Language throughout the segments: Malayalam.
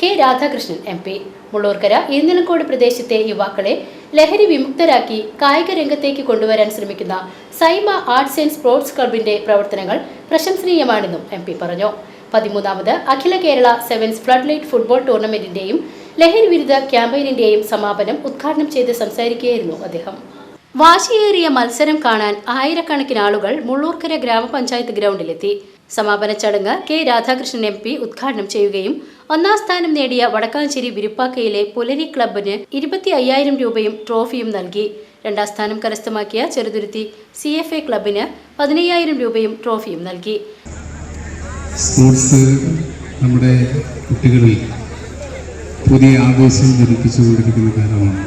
K Radhakrishnan M P Mullurkara Irinjalakkod പ്രദേശത്തെ യുവാക്കളെ ലഹരി വിമുക്തരാക്കി കായിക രംഗത്തേക്ക് കൊണ്ടുവരാൻ ശ്രമിക്കുന്ന സൈമ ആർട്സ് ആൻഡ് സ്പോർട്സ് ക്ലബിന്റെ പ്രവർത്തനങ്ങൾ പ്രശംസനീയമാണെന്നും എം പി പറഞ്ഞു. പതിമൂന്നാമത് Akhila Kerala sevens floodlight football ടൂർണമെന്റിന്റെയും ലഹരി വിരുദ്ധ ക്യാമ്പയിനിന്റെയും സമാപനം ഉദ്ഘാടനം ചെയ്ത് സംസാരിക്കുകയായിരുന്നു അദ്ദേഹം. വാശിയേറിയ മത്സരം കാണാൻ ആയിരക്കണക്കിന് ആളുകൾ മുള്ളൂർക്കര ഗ്രാമപഞ്ചായത്ത് ഗ്രൗണ്ടിലെത്തി. സമാപന ചടങ്ങ് കെ രാധാകൃഷ്ണൻ എം പി ഉദ്ഘാടനം ചെയ്യുകയും ഒന്നാം സ്ഥാനം നേടിയ വടക്കാഞ്ചേരി വിരുപ്പാക്കയിലെ പുലരി ക്ലബിന് ഇരുപത്തി അയ്യായിരം രൂപയും ട്രോഫിയും നൽകി. രണ്ടാം സ്ഥാനം കരസ്ഥമാക്കിയ ചെറുതുരുത്തി സി എഫ് എ ക്ലബിന് പതിനയ്യായിരം രൂപയും ട്രോഫിയും നൽകി. സ്പോർട്സ് നമ്മുടെ കുട്ടികളിൽ പുതിയ ആവേശം ജനിപ്പിച്ചുകൊണ്ടിരിക്കുന്ന കാലമാണ്.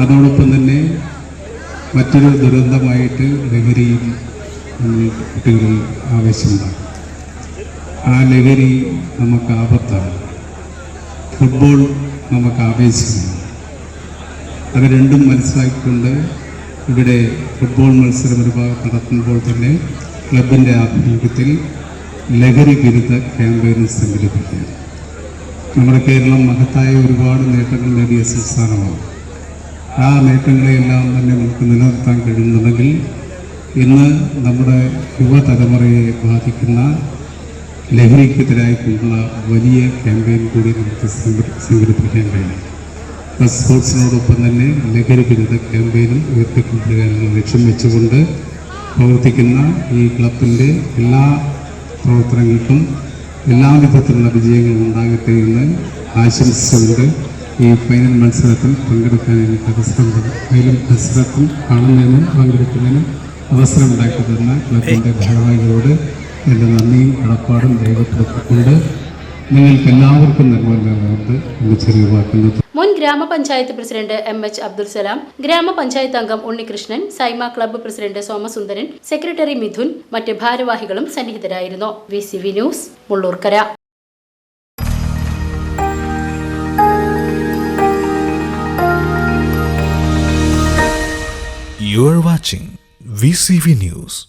അതോടൊപ്പം തന്നെ മറ്റൊരു ദുരന്തമായിട്ട് ലഹരിയും കുട്ടികളിൽ ആവേശമുണ്ടാകും ആ ലഹരി നമുക്ക് ആപത്താണ്. ഫുട്ബോൾ നമുക്ക് ആവേശമാണ്. അത് രണ്ടും മനസ്സിലാക്കിക്കൊണ്ട് ഇവിടെ ഫുട്ബോൾ മത്സരം ഒരു ഭാഗത്ത് നടത്തുമ്പോൾ തന്നെ ക്ലബിന്റെ ആഭിമുഖ്യത്തിൽ ലഹരി വിരുദ്ധ ക്യാമ്പയിൻ സംഘടിപ്പിക്കുക. നമ്മുടെ കേരളം മഹത്തായ ഒരുപാട് നേട്ടങ്ങൾ നേടിയ സംസ്ഥാനമാണ്. ആ നേട്ടങ്ങളെയെല്ലാം തന്നെ നമുക്ക് നിലനിർത്താൻ കഴിയുന്നുണ്ടെങ്കിൽ ഇന്ന് നമ്മുടെ യുവതലമുറയെ ബാധിക്കുന്ന ലഹരിക്കെതിരായിട്ടുള്ള വലിയ ക്യാമ്പയിൻ കൂടി നമുക്ക് സംഘടി- സംഘടിപ്പിക്കാൻ കഴിയും. അപ്പോൾ സ്പോർട്സിനോടൊപ്പം തന്നെ ലഹരി വിരുദ്ധ ക്യാമ്പയിനും ഉയർത്തിക്കൊണ്ടുവരിക എന്ന ലക്ഷ്യം വെച്ചുകൊണ്ട് പ്രവർത്തിക്കുന്ന ഈ ക്ലബിന്റെ എല്ലാ പ്രവർത്തനങ്ങൾക്കും എല്ലാ വിധത്തിലുള്ള വിജയങ്ങളും ഉണ്ടാകട്ടെ എന്ന് ആശംസിച്ചുകൊണ്ട് ഈ ഫൈനൽ മത്സരത്തിൽ പങ്കെടുക്കാൻ എനിക്ക് അവസരം അതിലും മത്സരത്തിൽ കാണുന്നതിനും പങ്കെടുക്കുന്നതിനും അവസരം ഉണ്ടാക്കി തന്ന ക്ലബിന്റെ ഭാരവാഹികളോട് എന്റെ നന്ദിയും കടപ്പാടും രേഖപ്പെടുത്തിക്കൊണ്ട് നിങ്ങൾക്ക് എല്ലാവർക്കും ചെറിയ വാക്കുന്നത് മുൻ ഗ്രാമപഞ്ചായത്ത് president M H Abdul Salam ഗ്രാമപഞ്ചായത്ത് അംഗം Unnikrishnan Saima club president Somasundaran secretary Mithun മറ്റ് ഭാരവാഹികളും സന്നിഹിതരായിരുന്നു. V C V news Mullurkara. You are watching VCV News.